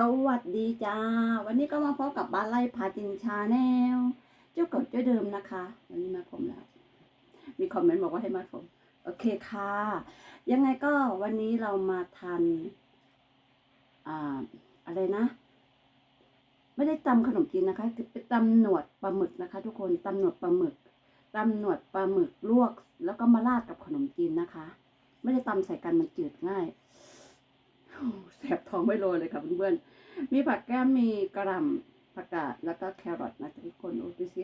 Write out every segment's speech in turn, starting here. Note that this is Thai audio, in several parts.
สวัสดีจ้า วันนี้ก็มาพบกับบ้านไร่พาจินชาแนลเจ้าเก่าเจ้าเดิมนะคะ วันนี้มาผมแล้ว มีคอมเมนต์บอกว่าให้มาผมโอเคค่ะ ยังไงก็วันนี้เรามาทานอ่าอะไรนะ ไม่ได้ตำขนมจีนนะคะคือเป็นตำหนวดปลาหมึกนะคะ ทุกคนตำหนวดปลาหมึกตำหนวดปลาหมึกลวก แล้วก็มาราดกับขนมจีนนะคะ ไม่ได้ตำใส่กันมันจืดง่าย แสบท้องไม่โรยเลยค่ะเพื่อนๆ มีผักแก้มมีกระหล่ำผักกาดแล้วก็แครอทนะทุกคนโอ้ดูสิ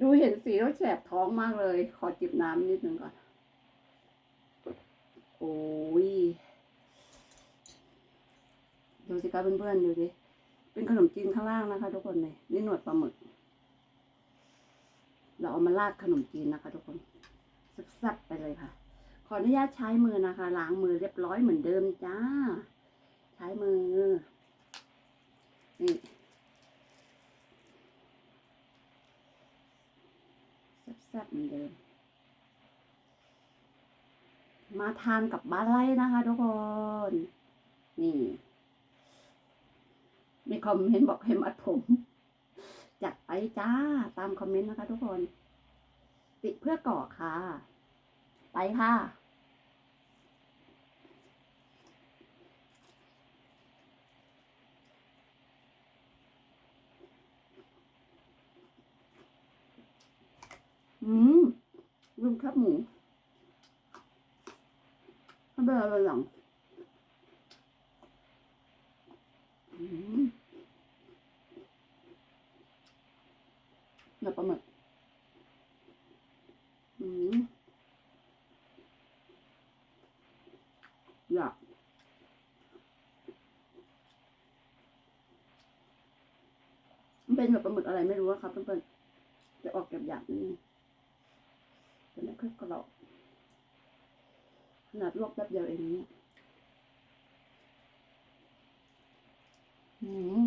ดูเห็นสีแล้วแสบท้องมากเลย ขอจิบน้ำนิดนึงก่อน โอ้ย ดูสิคะเพื่อนๆ ดูสิเป็นขนมจีนข้างล่างนะคะ ทุกคนเลยนี่หนวดปลาหมึก เราเอามาราดขนมจีนนะคะ ทุกคนแซ่บๆไปเลยค่ะ ขออนุญาตใช้มือนะคะ ล้างมือเรียบร้อยเหมือนเดิมจ้า ใช้มือ นี่แซ่บๆเหมือนเดิม มาทานกับบ้านไร่นะคะทุกคน นี่ มีคอมเมนต์บอกให้มัดผม จัดไปจ้า ตามคอมเมนต์นะคะทุกคน ติเพื่อก่อค่ะ ไปค่ะ อืมลืมครับหมูทำไมอะไรหลังอืมเนื้อปลาหมึกอืมอยากมันเป็นแบบปลาหมึกอะไรไม่รู้อะครับเพื่อนๆจะออกแบบหยาบๆนิดนึง แต่ไม่ค่อยกรอบขนาดลวกแป๊บเดียวเองเนี่ยอืม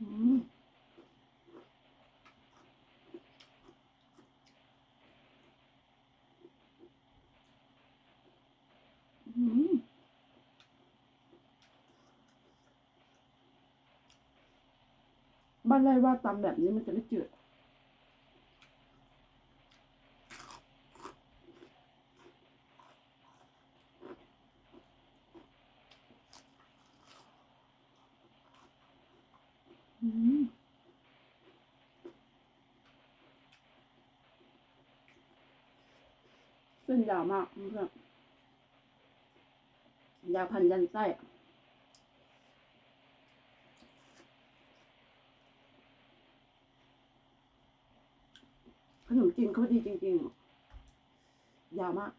อืมอืม บ้านไรว่าตำแบบนี้มันจะไม่จืดเส้นยาวมากเพื่อนยาวพันยันไส้ นมจีนเขาดีจริงๆ ยาวมาก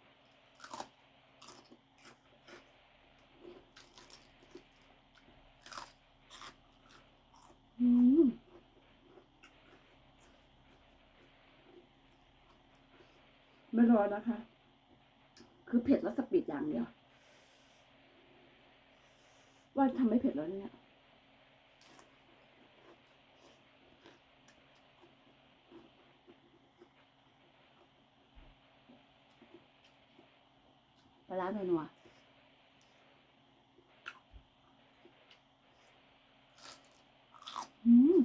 อืมไม่ร้อนนะคะ คือเผ็ดแล้วสปีดอย่างเดียว ว่าทำไม่เผ็ดแล้วเนี่ยาร้านัวอืม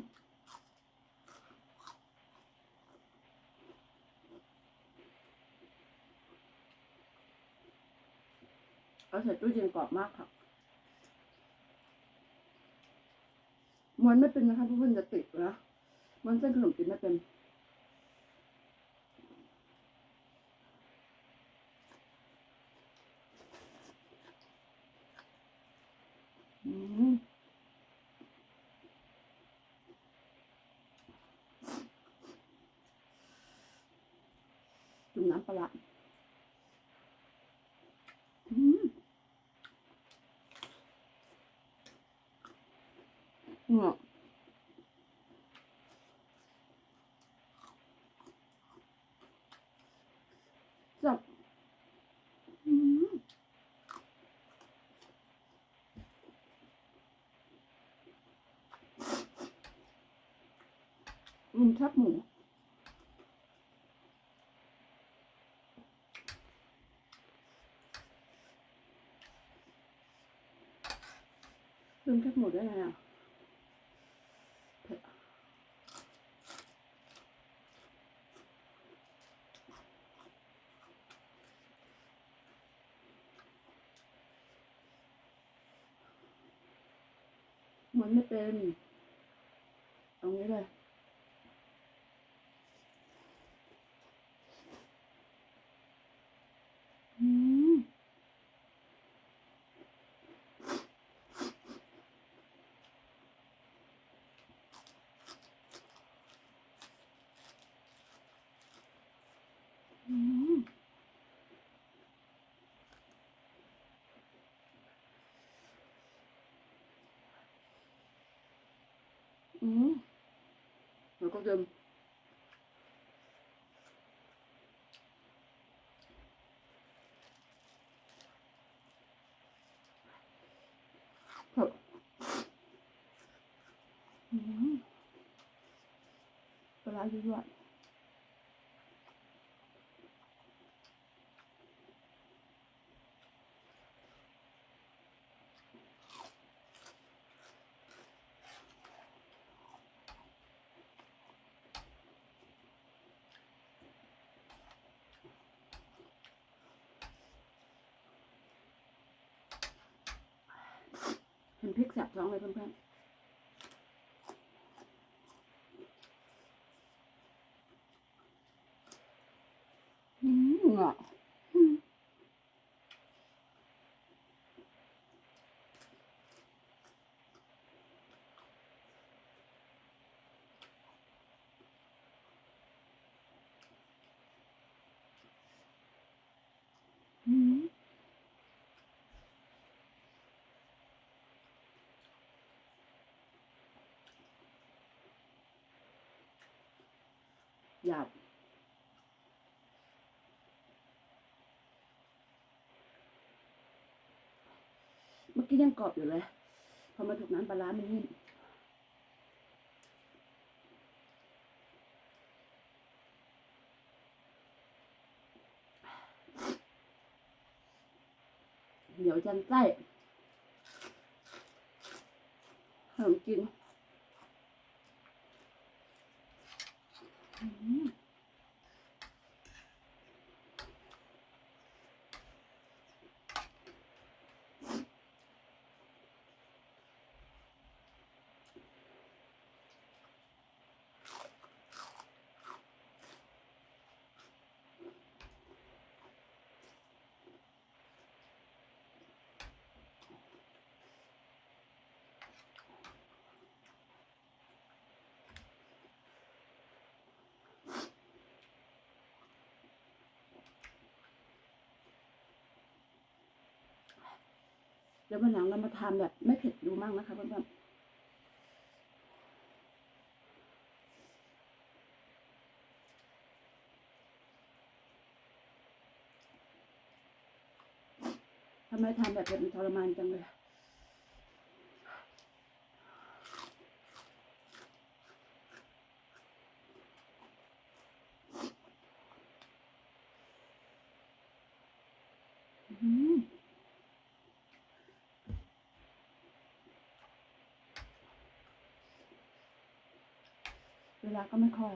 เอาใส่ตู้เย็นกรอบมากค่ะม้วนไม่เป็นนะคะทุกคนจะติดนะม้วนเส้นขนมจีนไม่เป็น จุ่มน้ำปลาร้าอืมเนี่ยจับอืม อืมชอบหมูลืมแคบหมูได้ไงอะเผ็ดอะมันไม่เป็นตรงนี้เลย อืม อืม อืมแล้วก็เดิมเผ็ดอืม เป็นพริกแสบท้องเลยเพื่อนๆอืมอะอืมอืมห ยาบเมื่อกี้ยังกรอบอยู่เลยพอมาถูกน้ำปลาร้ามันนิ่มเดี๋ยวจันไส้ขนมจีน อื เดี๋ยววันหลังเรามาทำแบบ ไม่เผ็ดดูมั่งนะคะเพื่อนๆทำไมทำแบบเผ็นทรมานจังเลยอืม เวลาก็ไม่ค่อย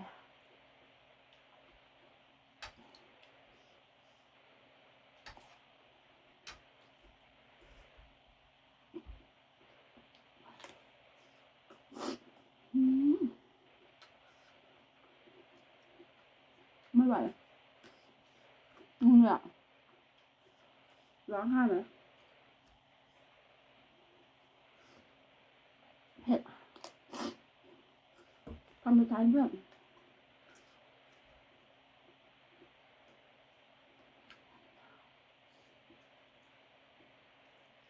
ไม่ไหวอืมอะร้องไห้เลยเผ็ด คำสุดท้ายเพื่อน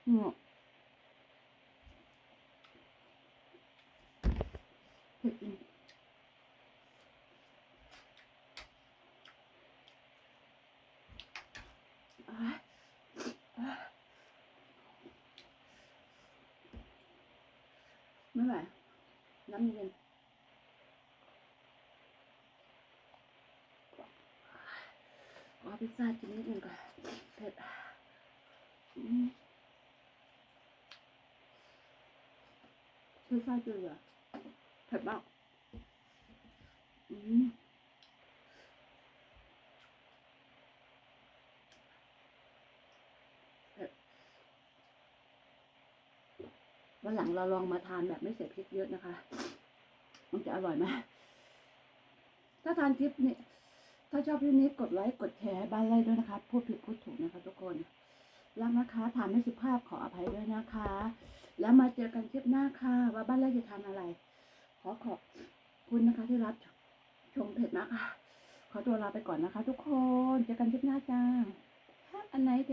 อืมเผ็ดจริงอะอะไม่ไหวน้ำเย็น พิซซ่ากินนิดนึงก่อนเผ็ดอืมพิซซ่าจืดอะเผ็ดมากอืมเผ็ดวันหลังเราลองมาทานแบบไม่ใส่พริกเยอะนะคะ มันจะอร่อยไหมถ้าทานคลิปนี้ ถ้าชอบคลิปนี้กดไลค์กดแชร์บ้านไร่ด้วยนะคะพูดผิดพูดถูกนะคะทุกคนรักนะคะถามไม่สุภาพขออภัยด้วยนะคะ แล้วมาเจอกันคลิปหน้าค่ะ ว่าบ้านไร่จะทำอะไร ขอขอบคุณนะคะที่รับชมเพจนะคะ ขอตัวลาไปก่อนนะคะ ทุกคนเจอกันคลิปหน้าจ้าอันไหนเด